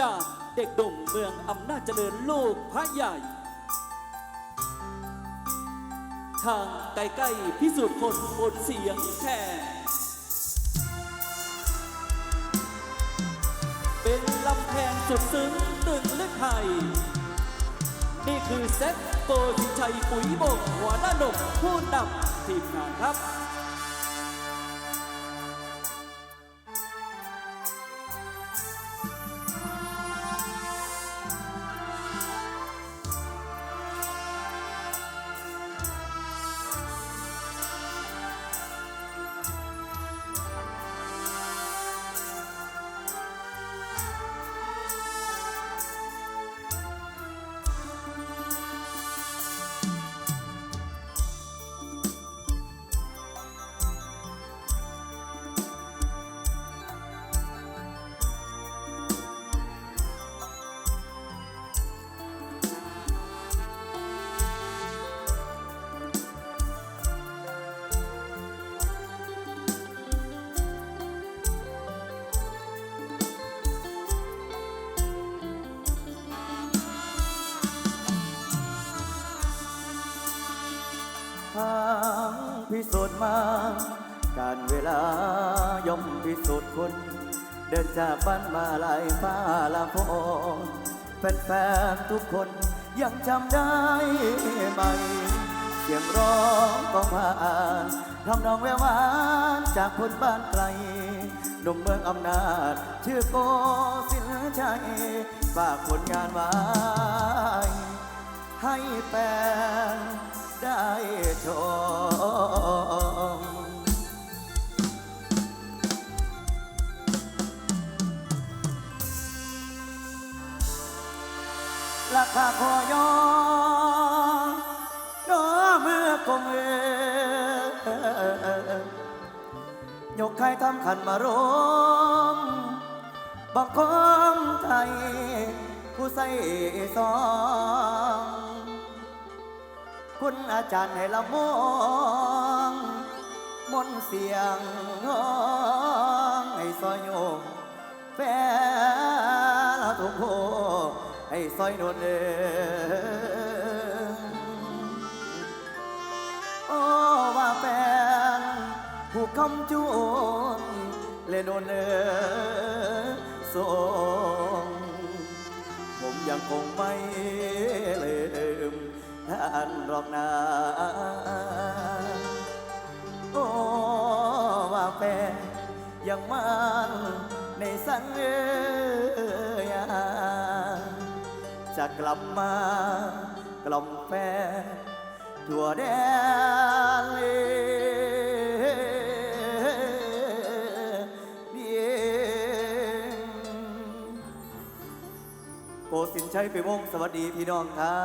จากเด็กดุ่มเมืองอำนาจเจริญลูกพระใหญ่ ทางใกล้ๆพิสูจน์คนบนเสียงแค่เป็นลำแพงสุดซึ้งตึงลึกไทย นี่คือเซ็ตโกสิชัยปุ๋ยบกหัวหน้าหนกผู้นำทีมงานครับ ทางพิสูจน์มา การเวลาย่อมพิสูจน์คน เดินจากบ้านมาลายฟ้าละพงแฟนๆทุกคนยังจำได้ไหม เสียงร้องของผ่านทำนองแววหวานจากคนบ้านไกลหนุ่มเมืองอำนาจ ชื่อโกศิลชัยฝากผลงานไว้ให้แฟน ได้ชมราคาขอยอน้อมือกลมเอยกใครทำขันมาร้องบังคมไทยผู้ใส่ซอง คุณอาจารย์ให้ละมองมนเสียงน้องให้ซอยโยงแฟนละทุกโคให้ซอยโดนเดินโอ้ว่าแฟนผู้คำจูนเลโดนเดินส่งผมยังคงไม่ลืม ท่านหรอกนาโอ้ว่าแฟนยังมันในสังเอยจะกลับมากล่อมแฟนทั่วแดนเดียงโกสินชัยไปวงสวัสดีพี่น้องครั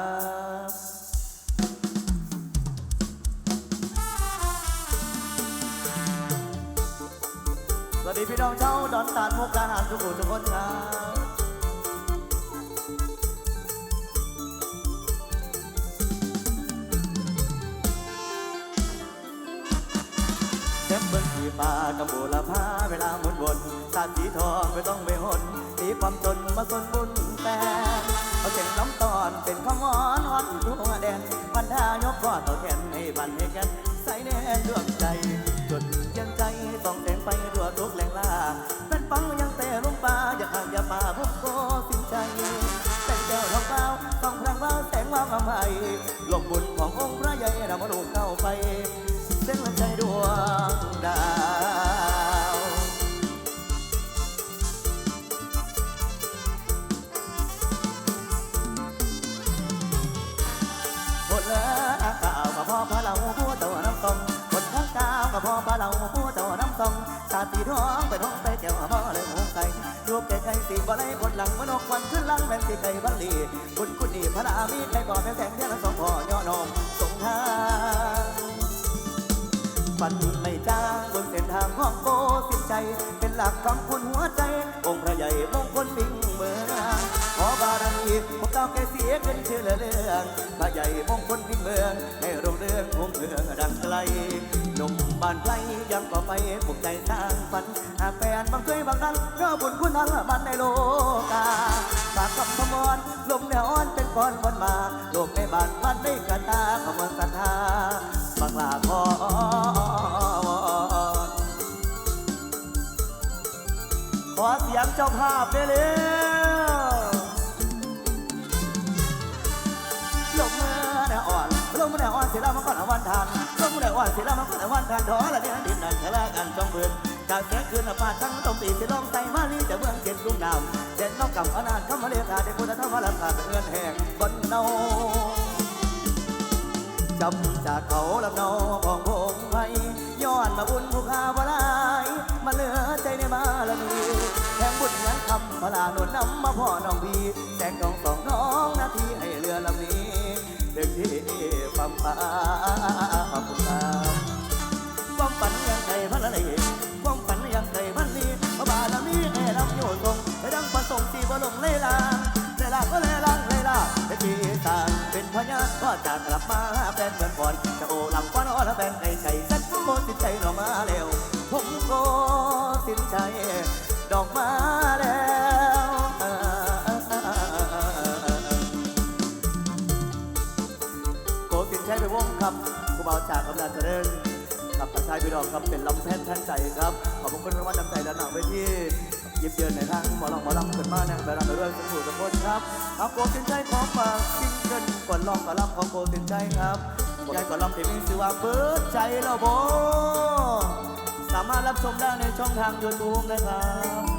บ วัสดีพี่น้องเจ้าดอนตาลมุกดาหารทุกคนทุกคนครับเจ็บเบิ้งขี่ป่ากำบูละพาเวลาหมุนวนสาดสีทองไม่ต้องไปหนมีความจนมาสนบุญแต่เอาเสียงน้ำตอนเป็นขมอนอ่อนทั่วแดนบรรดายกก็ต่อแขนให้บันให้กันใส่แน่ดวงใจ ไปทั่วทุกแหล่งลาเป็นฟังยังแต่ลงป่าอย่าห่างอย่ามาพบโกสิ้นใจแต่งแก้วทองเปล่าต้องพลังเปล่าแสงว่ามาใหม่ลงบุญขององค์พระใหญ่นำมาลูกเข้าาติท้องไปท้องไปเจ้าพ่เลยหงไก่รูปแก่ใจสีบ่ไล่บนหลังมนกวันขึ้นหลังแม่นสีไก่บัลลีคุณคุณนี่พระอามีใจบ่แม่แสงเทียนสองพ่อย่อนองสงทางฝันไม่จ้างบนเส้นทางของโกสิใจ เป็นหลักคำคุณหัวใจ องค์พระใหญ่มงคลมิ่งเมือง ขอบารมีพวกเก้าแก่เสียขึ้นชื่อเรื่องพระใหญ่มงคลมิ่เมืองให้รุ่งเรืองวงเรืองดังไกลหนุ่มบ้านไกลยังก็ไปปลุกใจสร้างฝัน หากแฟนบางเคยบางนั้นเมื่อบุญคุณทั้งมันในโลกาฝากคำพมรลมแนวอ่อนเป็นก้อนบนมาโลกในบ้านมันได้กันตาขมวลกันทาบางลาคอขอเสียงเจ้าภาพได้เร็ว ทานลมเมื่อแนอ่อนเสียแล้วมันก็ละวันทานถอละเนี่ยดินนั่นทะเลกันจองเบือนกาแสคืนป่าทั้งตรงตีสิลองใส่มาลีจะเมืองเจ็ดลุ่มน้ำเจ็ดนอกกับอนาถเข้ามาเรียกาได้พุทธธรรมลำขาดเงินแหงบนเนาจำจากเขาลำเนาของผมไว้ย้อนมาบุญผู้ข้าวลายมาเหลือใจในมาละมีแทงบุญยังคำพลาหนุนนำมาพ่อน้องพีแสงกองสองน้องนาทีให้เรือลำนี้ ด็กที่ปั๊มปั๊มปาความฝันยังไงพันอะไรความฝันยังไงพันนี้พระบาลนี้แอ่ลำโยนทรงให้ดังประสงค์ที่บ่ลงเลยลาเลยลาก็เลยลังเลยลาเป็นที่ต่างเป็นพญาก็จะกลับมาแฟนเหมือนก่อนจะโอลำก้อนอ้อแล้วแฟนไอ้ไก่สักโมติดใจดอกมาแล้วผมก็สินใจดอกมาแล้ว บาจากกำลังเจริญกับชายพี่ดอกครับเป็นลำแพนแทนใจครับขอบคุณรางวัลน้ำใจด้านหลังเวทีหยิบเยือนในทางหมอลองหมอลำเกิดมาแนงไปรำไปเรื่องสมุทรสงครครับครับโกสินใจของฝากซิงเกิลก่อนลองก่อนลำของโกสินใจครับยายก่อนลำที่มีชื่อว่าเปิดใจแล้วโบสามารถรับชมได้ในช่องทางยูทูบนะครับ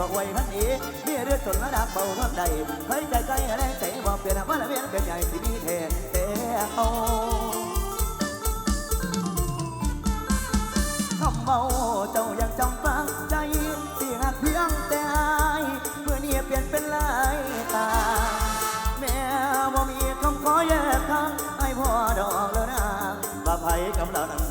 มาเอาไว้สิบอกไว้ทันนี้มีเรื่องจนระดับเบาทับใดเฮ้ยใจใจแรงใจบอกเปลี่ยนว่าละเวียนเป็นใหญ่สิมีเทแต่เอาคำเมาเจ้ายังจำฝังใจเสียงเพียงแต่อายเมื่อนี้เปลี่ยนเป็นลายตา แม่บ่มีคำขอแยกทางให้พ่อดอกแล้วนะว่าไผกำลัง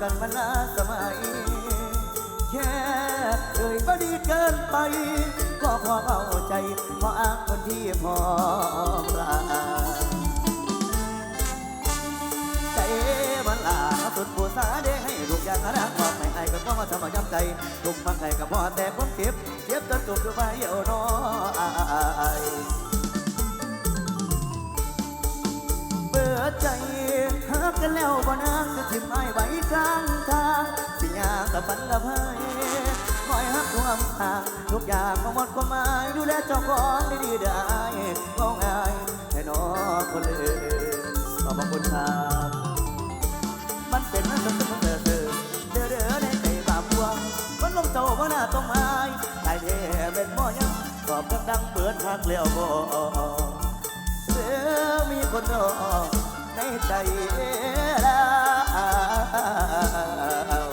กันมาลาสมัย แค่เอ่ยบ่ดีเกินไป ก็พอเข้าใจพราะอ้างคนที่พอรักใจบันลาสุดผู้สาเดให้ทุกอย่างนะความไม่ให้ก็ต้อทำมาย้ำใจทุกฟังใครก็พอแต่ผมเก็บ เก็บจนจุกอยู่ไปเอวน้อย อใจหากกันแล้วบ่นางจะทิมไอ้ไว้กลางทางสิยางกับฝันละพายคอยหักความทางทุกอย่างก็หมดความหมายดูแลเจ้าของได้ดีได้ก็ง่ายให้น้องคนเลยขอบคุณครับมันเป็นมันเป็นมันเดือดเดือดเดือดเดือในใจบาปวงมันลงเจ้าว่าหน้าต้องไม้ตายเท่เป็นหม้อยังตอบดังเปิดหักเลี้ยวบ่อ มีคนรอในใจแล้ว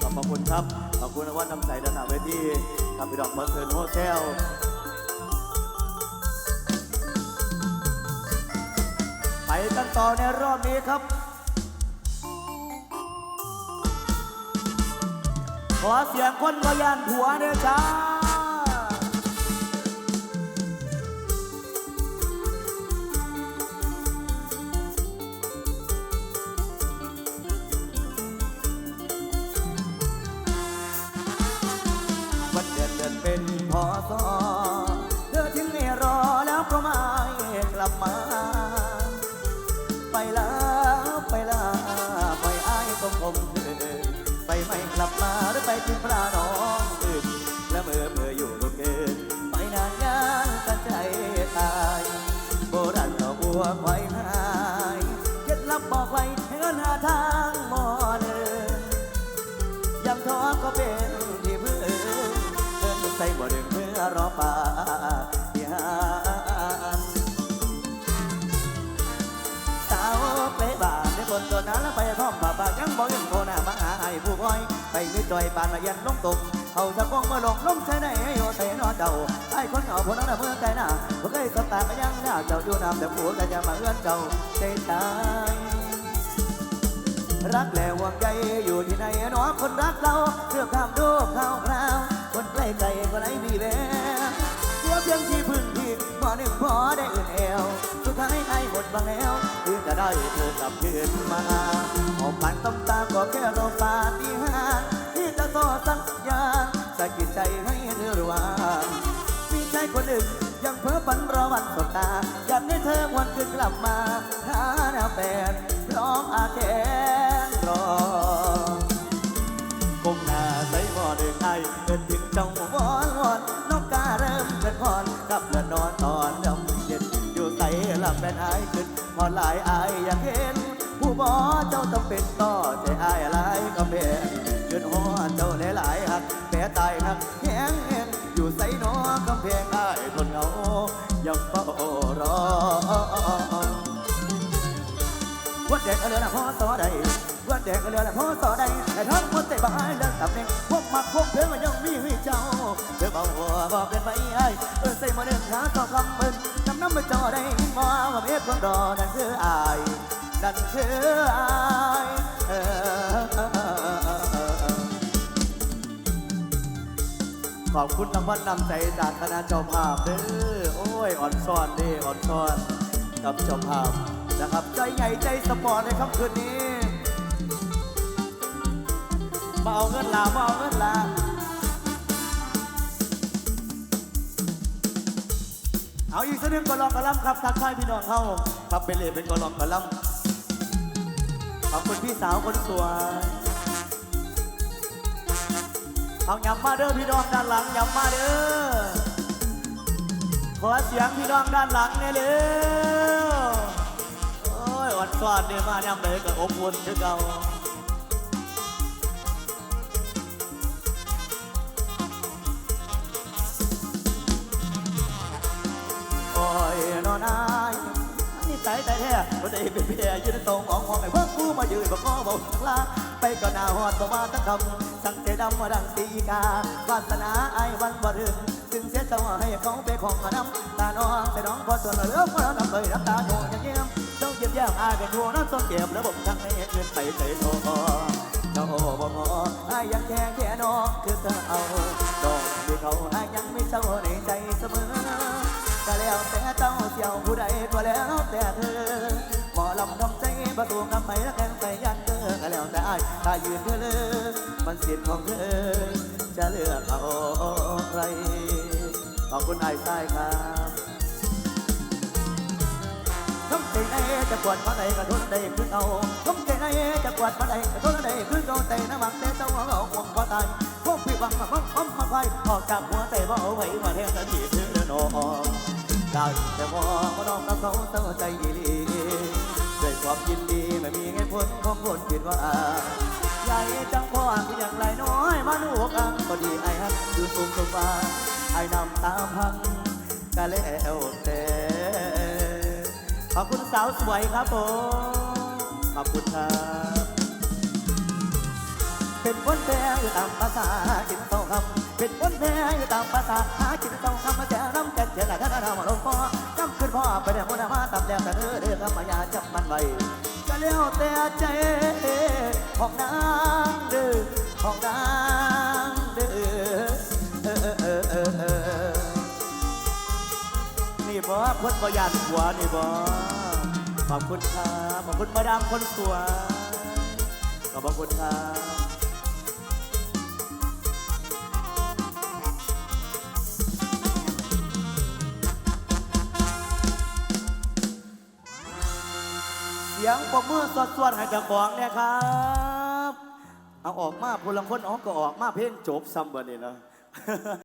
ขอบคุณครับ ขอบคุณรางวัลน้ำใจด้านหน้าเวทีครับพี่ดอกเมอร์เคินโฮเทลไปกันต่อในรอบนี้ครับ ขอเสียงคนก็ยานผัวเด้อจ้า สอเธอทิ้งให้รอแล้วก็ไม่กลับมา ไปแล้วไปลาไปอ้ายต้องคมเธอไปไม่กลับมาหรือไปทิ้งปลาน้องอื่นและเมื่อเมื่ออยู่เกินไปนานยางกันใจตายโบราณต่อบัวไว้หายเคล็ดลับบอกไว้ให้ก็หาทางมอเนินยังท้อก็เป็นที่เพื่อนเดินใส่บ่ดึง ห้โยเตนอเจ้าไอ้คนเอาพวกนั้นเมื่อไกลหน้าเมื่อเคยสตาร์ก็ยังหน้าเจ้าอยู่น้ำแต่ผัวก็จะมาเอื้อนเจ้าใจตายรักและห่วงใยอยู่ที่ไหนหนอคนรักเราเรื่องข้ามรูปข่าวคราวคนใกล้ไกลก็ไหนมีแวว สียงที่พื้นที่พอหนึ่งพอได้อื่นแอวสุดท้ายไอ้หมดบางแล้วที่จะได้เธอกลับคืนมาออกผ่านต้มตาก็แค่รอปาฏิหาริย์ที่จะต่อสัญญาสะกิดใจให้เธอระวังมีใจคนหนึ่งยังเพ้อฝันรอวันสบตา อยากให้เธอวันคืนกลับมาหาแนวแฟนร้องอาแขนรอ ขึ้นหลายไอายอยากเห็น ผู้บอเจ้าต้องเป็นต่อใจอายอะไรก็เป็นขึ้นหัวเจ้าหลายๆหักแม้ตายหักแห้งแห้งอยู่ใสหนอกำแพงไอายทนเหงายังเฝ้ารอวัดแดกก็เหลือละพ่อต่อใด วัดแดกก็เหลือละพ่อต่อใดแต่ทั้งคนแต่บ้านเลิกตำแหน่งพวกมักพวกเพื่อนมันยังมีให้เจ้าเธอเบาหัวบอกเป็นไปไอ้เออใส่มาเดินขาต่อคำเบิ้นจำน้ำมาจอได้มอว่าเมียคนรอนั่นคืออายนั่นคืออายเออขอบคุณรางวัลนำใจจากคณะเจ้าภาพเด้อโอ้ยอ่อนซ่อนเด้อ่อนซ่อนกับเจ้าภาพนะครับใจใหญ่ใจสปอร์ตในค่ำคืนนี้ มาเอาเงินลาเอาเงินลาเอาอีกสักหนึ่งกอลองกระลำครับทักทายพี่น้องเข้าครับเป็นเลยเป็นกอลองกระลำขอบคุณพี่สาวคนสวยเอายำมาเด้อพี่น้องด้านหลังยำมาเด้อขอเสียงพี่น้องด้านหลังเนี่ยเร็วโอ้ยอ่อนซ้อนเนี่ยมาย่ำเลยกับอบอุ่นคือเก่า อยนอนอายนี่ใจใจแท้บ่ได้เป็นเพียยืนตรงมองมองไอ้เพิ่งกูมายืนบอกก็บอกลาไปก็หน้าหอดบ่าตะคำสั่งใจดำมาดังตีกาวาสนาไอ้วันบ่ถึงจึงเสียเจ้าให้เขาไปของมาน้ำตาน้องแต่น้องพอส่วนเหลือพอน้ำเลยน้ำตาโยนยังเยี่ยมเจ้าเยี่ยมแย่มอายเป็นหัวน้ำส้มเก็บระบบทั้งในเงินไปใจโตเจ้าบ่งออายังแค่แค่น้องคือเธอเอาดอกที่เขาอายยังไม่เจ้าในใจเสมอ ก็แล้วแต่เจ้าเสี่ยวผู้ใดก็แล้วแต่เธอหมอลำน้ำใจประตูกำไปแล้วแข่งไปยันเธอก็แล้วแต่อายถ้ายืนเธอเลือกมันสิทธิ์ของเธอ จะเลือกเอาใครขอบคุณไอ้ใต้ครับทำใจไหนจะกวดมาไหนก็ทนได้คือเอาทำใจไหนจะกวดมาไหนก็ทนได้คือเอาแต่น้ำมันแต่เจ้าเอาห่วงพอตายพวกพี่บังมาบังบังมาไฟออกจากหัวแต่บ่เอาไว้มาแทงกันที่ซื้อเดิน ด้แต่ว่าก็น้องกับเขาเต้าใจดีด้วยความยินดีไม่มีเหตุผลของคนผิดว่าใหญ่จังพ่อคืออย่างไรน้อยมาหนูกังก็ดีไอ้ฮักอยู่สูงสูงฟ้าไอ้นำตามพังก็แล้วแต่ขอบคุณสาวสวยครับผมขอบคุณครับเป็นคนแพ้อยู่ตามภาษาหากินต้องคำ เป็นคนแพ้อยู่ตามภาษาหากินต้องคำมาแจน้ำแจกเจริญท่านเรามาลงพ่อจำขึ้นพ่อไปเดี๋ยวมันมาตำแล้วแต่เธอเด้อคำมายาจับมันไว้ก็แล้วแต่ใจของนางเด้อของนางเด้อเออเออเออเออนี่บอคนบอยานหัวนี่บอขอบคุณครับขอบคุณมาดามคนสวยขอบคุณครับ สียงปรบมือสดๆให้เจ้าของเนี่ยครับ เอาออกมาพลังคนออกก็ออกมาเพลงจบซ้ำบันนี้นะ